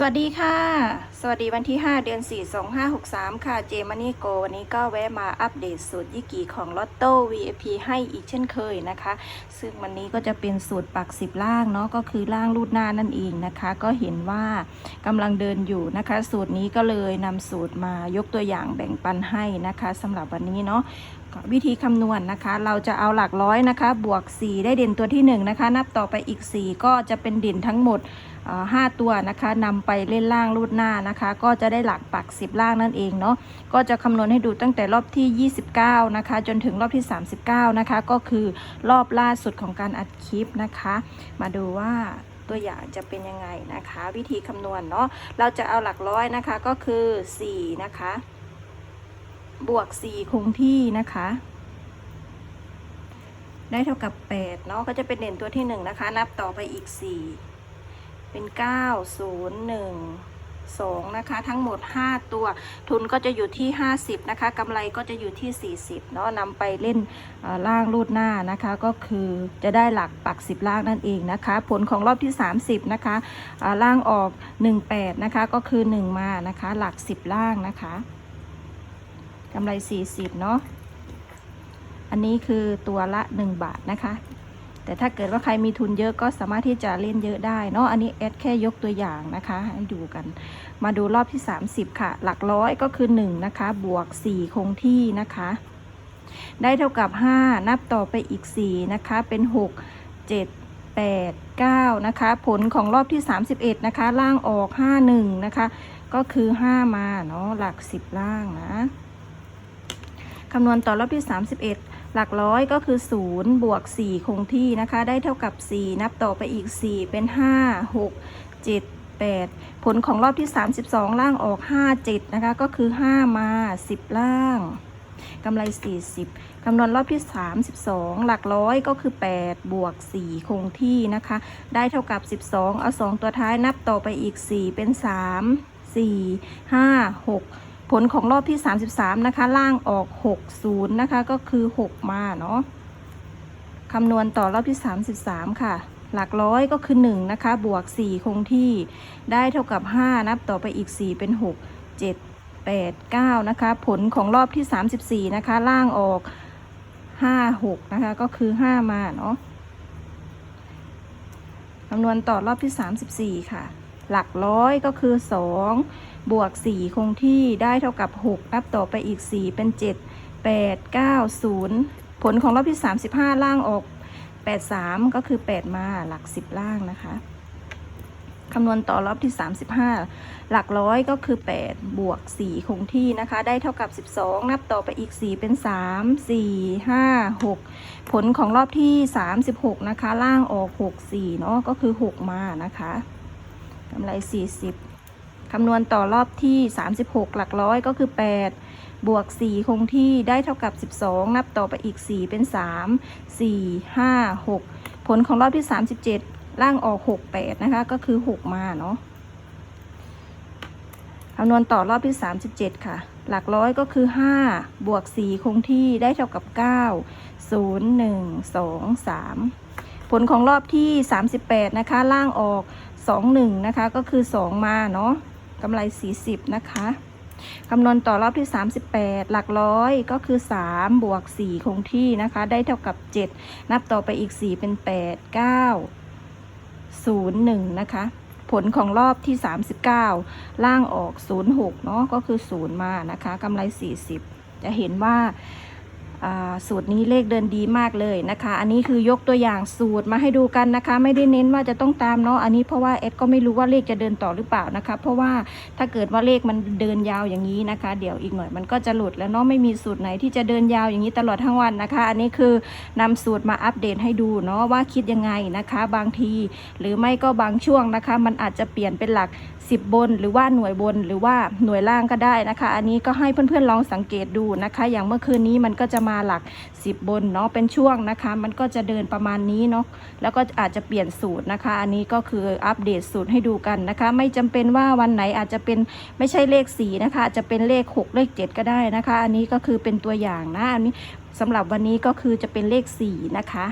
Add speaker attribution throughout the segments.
Speaker 1: สวัสดีค่ะสวัสดีวันที่ 5 เดือน 4 2563 ค่ะ เจมานี่โก วันนี้ก็แวะมาอัปเดตสูตรยิกิของลอตโต้ VIP ให้อีกเช่นเคยนะคะ ซึ่งวันนี้ก็จะเป็นสูตรปักสิบล่างเนาะก็คือล่างรูดหน้านั่นเองนะคะ ก็เห็นว่ากำลังเดินอยู่นะคะ สูตรนี้ก็เลยนำสูตรมายกตัวอย่างแบ่งปันให้นะคะสำหรับวันนี้เนาะวิธีคำนวณนะคะ เราจะเอาหลักร้อยนะคะ บวก 4 ได้เด่นตัวที่ 1 นะคะ นับต่อไปอีก 4 ก็จะเป็นเด่นทั้งหมด5ตัวนะคะนำไปเล่นล่างรูดหน้านะคะ ก็จะได้หลักปัก 10 ล่างนั่นเองเนาะก็จะคำนวณให้ดูตั้งแต่รอบที่ 29 นะคะ จนถึงรอบที่ 39 นะคะ ก็คือรอบล่าสุดของการอัดคลิปนะคะ มาดูว่าตัวอย่างจะเป็นยังไงนะคะ วิธีคำนวณเนาะเราจะเอาหลักร้อยนะคะก็คือ 4 นะคะ บวก 4 คงที่นะคะได้เท่ากับ 8 เนาะก็จะเป็นเด่นตัวที่ 1 นะคะ นับต่อไปอีก 4 เป็น 9 0 1 2 นะคะ ทั้งหมด 5 ตัว ทุนก็จะอยู่ที่ 50 นะคะกำไรก็จะอยู่ที่ 40 เนาะนำไปเล่นล่างรูดหน้านะคะ ก็คือจะได้หลักปัก 10 ล่างนั่นเองนะคะ ผลของรอบที่ 30 นะคะล่างออก 18 นะคะ ก็คือ 1 มานะคะ หลัก 10 ล่างนะคะกำไร 40 เนาะอันนี้คือตัวละ 1 บาทนะคะ แต่ถ้าเกิดว่าใครมีทุนเยอะก็สามารถที่จะเล่นเยอะได้เนาะอันนี้แอดแค่ยกตัวอย่างนะคะให้ดูกัน มาดูรอบที่ 30 ค่ะ หลักร้อยก็คือ 1 นะคะ บวก 4 คงที่นะคะ ได้เท่ากับ 5 นับต่อไปอีก 4 นะคะ เป็น 6 7 8 9 นะคะ ผลของรอบที่ 31 นะคะ ล่างออก 51 นะคะ ก็คือ 5 มาเนาะหลัก 10 ล่างนะคำนวณต่อรอบที่ 31 หลักร้อยก็คือ 0 บวก 4 คงที่นะคะ ได้เท่ากับ 4 นับต่อไปอีก 4 เป็น 5 6 7 8 ผลของรอบที่ 32 ล่างออก 5 7 นะคะ ก็คือ 5 มา 10 ล่างกำไร 40 คำนวณรอบที่ 32 หลักร้อยก็คือ 8 บวก 4 คงที่นะคะ ได้เท่ากับ 12 เอา 2 ตัวท้ายนับต่อไปอีก 4 เป็น 3 4 5 6 ผลของรอบที่ 33 นะคะ ล่างออก 60 นะคะ ก็คือ 6 มาเนาะคำนวณต่อรอบที่ 33 ค่ะ หลักร้อยก็คือ 1 นะคะ บวก 4 คงที่ได้เท่ากับ 5 นับต่อไปอีก 4 เป็น 6 7 8 9 นะคะ ผลของรอบที่ 34 นะคะ ล่างออก 5 6 นะคะ ก็คือ 5 มาเนาะคำนวณต่อรอบที่ 34 ค่ะ หลักร้อยก็คือ 2 บวก 4 คงที่ได้เท่ากับ 6 นับต่อไปอีก 4 เป็น 7 8 9 0 ผลของรอบที่ 35 ล่างออก 83 ก็คือ 8 มาหลัก 10 ล่างนะคะคำนวณต่อรอบที่ 35 หลักร้อยก็คือ 8 บวก 4 คงที่นะคะ ได้เท่ากับ 12 นับต่อไปอีก 4 เป็น 3 4 5 6 ผลของรอบที่ 36 นะคะ ล่างออก 6 4 เนาะก็คือ 6 มานะคะ กำไร 40 คำนวณต่อรอบที่ 36 หลักร้อยก็คือ 8 บวก 4 คงที่ได้เท่ากับ 12 นับต่อไปอีก 4 เป็น 3 4 5 6 ผลของรอบที่ 37 ล่างออก 6 8 นะคะ ก็คือ 6 มาเนาะคำนวณต่อรอบที่ 37 ค่ะ หลักร้อยก็คือ 5 บวก 4 คงที่ได้เท่ากับ 9 0 1 2 3 ผลของรอบที่ 38 นะคะ ล่างออก 2 1 นะคะ ก็คือ 2 มาเนาะกำไร 40 นะคะคำนวณต่อรอบที่ 38 หลักร้อยก็คือ 3 บวก 4 คงที่นะคะ ได้เท่ากับ 7 นับต่อไปอีก 4 เป็น 8 9 0 1 นะคะ ผลของรอบที่ 39 ล่างออก 06 เนาะก็คือ 0 มานะคะกำไร 40 จะเห็นว่าอ่า สูตรนี้เลขเดินดีมากเลยนะคะ อันนี้คือยกตัวอย่างสูตรมาให้ดูกันนะคะ ไม่ได้เน้นว่าจะต้องตามเนาะอันนี้เพราะว่าเอดก็ไม่รู้ว่าเลขจะเดินต่อหรือเปล่านะคะ เพราะว่าถ้าเกิดว่าเลขมันเดินยาวอย่างนี้นะคะ เดี๋ยวอีกหน่อยมันก็จะหลุดแล้วเนาะไม่มีสูตรไหนที่จะเดินยาวอย่างนี้ตลอดทั้งวันนะคะ อันนี้คือนำสูตรมาอัปเดตให้ดูเนาะว่าคิดยังไงนะคะ บางที หรือไม่ก็บางช่วงนะคะ มันอาจจะเปลี่ยนเป็นหลัก 10 บน หรือว่าหน่วยบนหรือว่าหน่วยล่างก็ได้นะคะ อันนี้ก็ให้เพื่อนๆลองสังเกตดูนะคะ อย่างเมื่อคืนนี้มันก็จะมาหลัก 10 บนเนาะเป็นช่วงนะคะ มันก็จะเดินประมาณนี้เนาะแล้วก็อาจจะเปลี่ยนสูตรนะคะ อันนี้ก็คืออัปเดตสูตรให้ดูกันนะคะ ไม่จำเป็นว่าวันไหนอาจจะเป็นไม่ใช่เลข4นะคะอาจจะเป็นเลข 6 เลข 7 ก็ได้นะคะ อันนี้ก็คือเป็นตัวอย่างนะอันนี้สำหรับวันนี้ก็คือจะเป็นเลข4นะคะ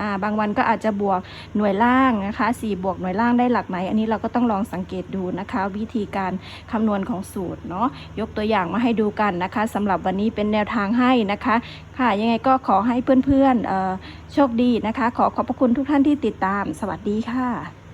Speaker 1: อ่าบางวันก็อาจจะบวกหน่วยล่างนะคะ4บวกหน่วยล่างได้หลักไหน อันนี้เราก็ต้องลองสังเกตดูนะคะ วิธีการคำนวณของสูตรเนาะยกตัวอย่างมาให้ดูกันนะคะสำหรับวันนี้เป็นแนวทางให้นะคะ ค่ะยังไงก็ขอให้เพื่อนๆโชคดีนะคะ ขอขอบพระคุณทุกท่านที่ติดตาม สวัสดีค่ะ